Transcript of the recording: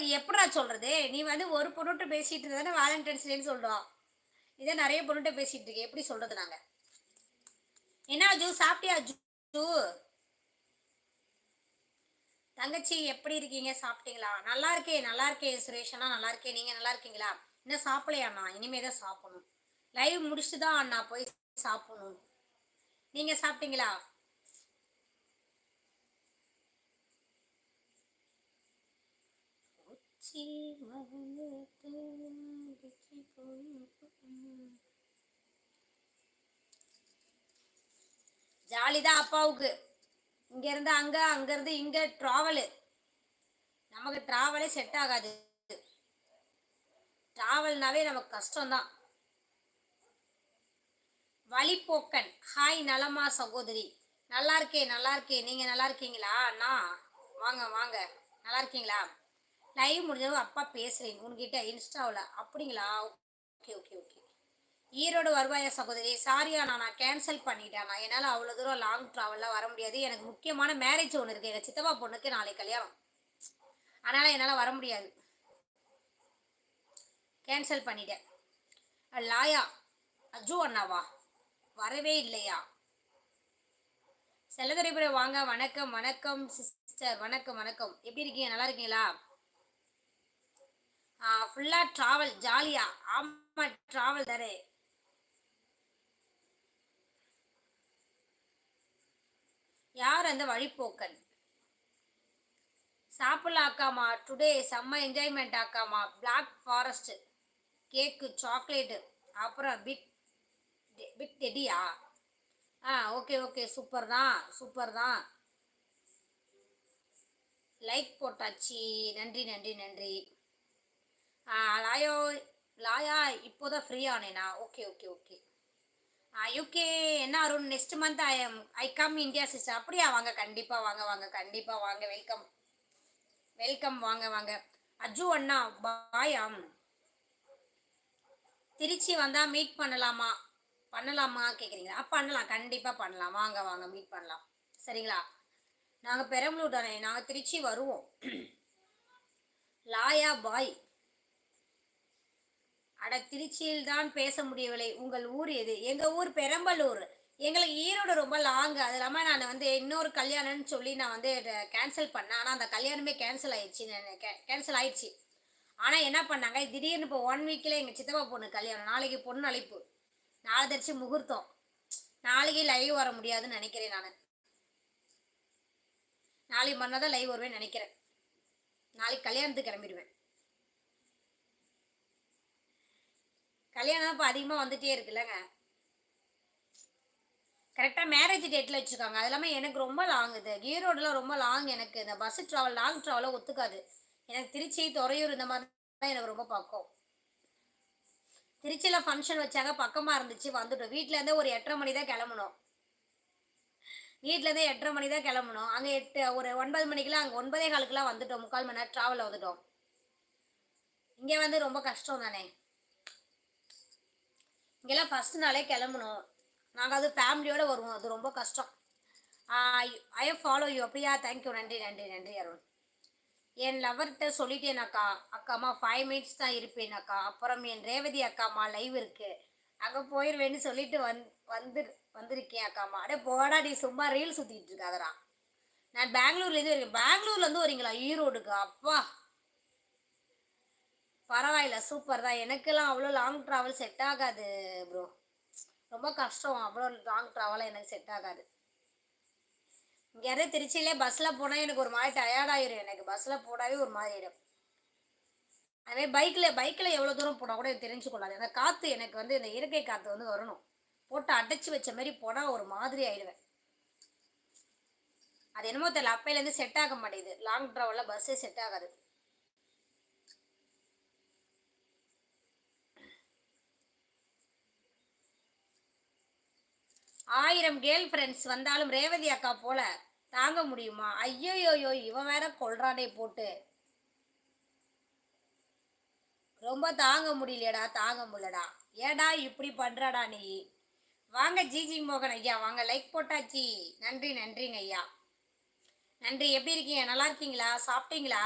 உனக்கு எப்படா சொல்கிறது நீ வந்து ஒரு பொண்ணுகிட்ட பேசிகிட்டு இருந்தானே வேலண்டைன்ஸ் டேன்னு சொல்றோம் இதே நிறைய பொண்ணுகிட்ட பேசிகிட்டு இருக்கேன் எப்படி சொல்கிறது நாங்கள் என்ன ஜூ சாப்பிட்டியா ஜூ தங்கச்சி எப்படி இருக்கீங்க? சாப்பிட்டீங்களா? நல்லா இருக்கே நல்லா இருக்கே சுரேஷனா நல்லா இருக்கேன் நீங்க நல்லா இருக்கீங்களா? இன்னும் சாப்பிடலையா அண்ணா இனிமே தான் சாப்பிடணும். லைவ் முடிச்சுட்டு தான் அண்ணா போய் சாப்பிடணும். நீங்க சாப்பிட்டீங்களா? உச்சி ஜாலி தான் அப்பாவுக்கு. இங்க இருந்து அங்க அங்க இருந்து இங்க டிராவலு நமக்கு டிராவலே செட் ஆகாது. டிராவல்னாவே நமக்கு கஷ்டம்தான். வழிப்போக்கன். ஹாய் நலமா சகோதரி. நல்லா இருக்கே நல்லா இருக்கே. நீங்க நல்லா இருக்கீங்களா? அண்ணா வாங்க வாங்க. நல்லா இருக்கீங்களா? லைவ் முடிஞ்சதும் அப்பா பேசுகிறேன் உன்கிட்ட இன்ஸ்டாவில் அப்படிங்களா? ஓகே ஓகே ஓகே ஈரோடு வருவாயா சகோதரி சாரியா நான் கேன்சல் பண்ணிட்டேன் நான் என்னால் அவ்வளோ தூரம் லாங் ட்ராவல்லாம் வர முடியாது. எனக்கு முக்கியமான மேரேஜ் ஒன்று இருக்குது எங்கள் சித்தப்பா பொண்ணுக்கு நாளைக்கு கல்யாணம். அதனால் என்னால் வர முடியாது. கேன்சல் பண்ணிட்டேன். லாயா அஜு அண்ணாவா? வரவே இல்லையா? செல்லதுரைபுரை வாங்க. வணக்கம் வணக்கம் சிஸ்டர் வணக்கம் வணக்கம். எப்படி இருக்கீங்க? நல்லா இருக்கீங்களா? ஃபுல்லாக ட்ராவல் ஜாலியா ஆமாம் ட்ராவல் தானே யார் அந்த வழிப்போக்கன்? சாப்பிடலாம் அக்காமா டுடே செம்ம என்ஜாய்மெண்ட் ஆக்காமா. பிளாக் ஃபாரஸ்ட் கேக்கு சாக்லேட்டு அப்புறம் பிட் பிட் டெடியா ஆ ஓகே ஓகே சூப்பர் தான் சூப்பர் தான். லைக் போட்டாச்சு. நன்றி நன்றி நன்றி. லாயோ லாயா இப்போதான் ஃப்ரீ ஆனேனா? ஓகே ஓகே ஓகே யூகே என்ன Arun? Next month I am I come India sister அப்படியா? வாங்க கண்டிப்பாக வாங்க வாங்க கண்டிப்பாக வாங்க. வெல்கம் வெல்கம் வாங்க வாங்க. அஜு அண்ணா பாயாம் um. திருச்சி வந்தால் மீட் பண்ணலாமா? பண்ணலாமா? கேட்குறீங்களா பண்ணலாம். கண்டிப்பாக பண்ணலாம். வாங்க வாங்க மீட் பண்ணலாம். சரிங்களா? நாங்கள் பெரம்பலூர் தானே. நாங்கள் திருச்சி வருவோம். லாயா பாய் அட திருச்சியில் தான் பேச முடியவில்லை. உங்கள் ஊர் எது? எங்கள் ஊர் பெரம்பலூர். எங்களுக்கு ஈரோடு ரொம்ப லாங்கு அது இல்லாமல் நான் வந்து இன்னொரு கல்யாணம்னு சொல்லி நான் வந்து கேன்சல் பண்ணேன். ஆனால் அந்த கல்யாணமே கேன்சல் ஆயிடுச்சு. கேன்சல் ஆயிடுச்சு. ஆனால் என்ன பண்ணாங்க? திடீர்னு இப்போ ஒன் வீக்கில் எங்கள் சித்தப்பா பொண்ணு கல்யாணம். நாளைக்கு பொண்ணு அழைப்பு. நாளை தரிச்சு முகூர்த்தம். நாளைக்கு லைவ் வர முடியாதுன்னு நினைக்கிறேன் நான். நாளைக்கு மறுநாள் தான் லைவ் வருவேன் நினைக்கிறேன். நாளைக்கு கல்யாணத்துக்கு கிளம்பிடுவேன். கல்யாணம் இப்போ அதிகமாக வந்துட்டே இருக்குல்லங்க. கரெக்டாக மேரேஜ் டேட்டில் வச்சுருக்காங்க அது இல்லாமல் எனக்கு ரொம்ப லாங் இது. ஈரோடுலாம் ரொம்ப லாங் எனக்கு. இந்த பஸ் ட்ராவல் லாங் ட்ராவலாக ஒத்துக்காது. எனக்கு திருச்சி துறையூர் இந்த மாதிரி தான் எனக்கு ரொம்ப பக்கம். திருச்சியில் ஃபங்க்ஷன் வச்சாங்க பக்கமாக இருந்துச்சு வந்துட்டோம். வீட்டிலேருந்தே ஒரு எட்டரை மணி தான் கிளம்பணும். வீட்டிலேருந்தே எட்டரை மணி தான் கிளம்பணும். அங்கே எட்டு ஒரு ஒன்பது மணிக்கெலாம் அங்கே ஒன்பதே காலுக்குலாம் வந்துட்டோம். முக்கால் மணி நேரம் ட்ராவலில் வந்துட்டோம். இங்கே வந்து ரொம்ப கஷ்டம் தானே. இங்கெல்லாம் ஃபஸ்ட் நாளே கிளம்பணும். நாங்கள் அது ஃபேமிலியோடு வருவோம். அது ரொம்ப கஷ்டம். ஐ ஃபாலோ யூ அப்படியா? தேங்க்யூ நன்றி நன்றி நன்றி அருண். என் லவர்கிட்ட சொல்லிட்டேனாக்கா அக்கா. அக்காம்மா ஃபைவ் மினிட்ஸ் தான் இருப்பேன்க்கா அப்புறம் என் ரேவதி அக்காம்மா லைவ் இருக்குது அங்கே போயிடுவேன்னு சொல்லிட்டு வந் வந்து வந்திருக்கேன் அக்காம்மா அடே போடா நீ. சும்மா ரீல் சுற்றிட்டு இருக்காதரா நான் பெங்களூர்லேருந்து வரீங்க பெங்களூர்லேருந்து வரீங்களா? ஈரோடுக்கு? அப்பா. பரவாயில்ல சூப்பர் தான். எனக்கெல்லாம் அவ்வளோ லாங் ட்ராவல் செட் ஆகாது ப்ரோ ரொம்ப கஷ்டம். அவ்வளோ லாங் ட்ராவலாக எனக்கு செட் ஆகாது. இங்கேருந்து திருச்சியிலே பஸ்ஸில் போனால் எனக்கு ஒரு மாதிரி டயர்டாயிரும் எனக்கு பஸ்ஸில் போனாவே ஒரு மாதிரி ஆயிடும். அதே பைக்கில் பைக்கில் எவ்வளோ தூரம் போனால் கூட எனக்கு தெரிஞ்சுக்கொள்ளாது. அந்த காற்று எனக்கு வந்து இந்த இயற்கை காற்று வந்து வரணும். போட்டு அடைச்சி வச்ச மாதிரி போனால் ஒரு மாதிரி ஆயிடுவேன். அது என்னமோ தெரியல. அப்பையிலேருந்து செட் ஆக மாட்டேங்குது. லாங் ட்ராவலில் பஸ்ஸே செட் ஆகாது. ஆயிரம் கேர்ள் ஃப்ரெண்ட்ஸ் வந்தாலும் ரேவதி அக்கா போல தாங்க முடியுமா? ஐயோயோயோ இவன் வேற கொள்றானே போட்டு. ரொம்ப தாங்க முடியலையடா தாங்க முடியலடா. ஏடா இப்படி பண்றடா நீ? வாங்க ஜிஜி மோகன் ஐயா வாங்க லைக் போட்டாச்சி. நன்றி நன்றிங்க ஐயா. நன்றி எப்படி இருக்கீங்க? நல்லா இருக்கீங்களா? சாப்பிட்டீங்களா?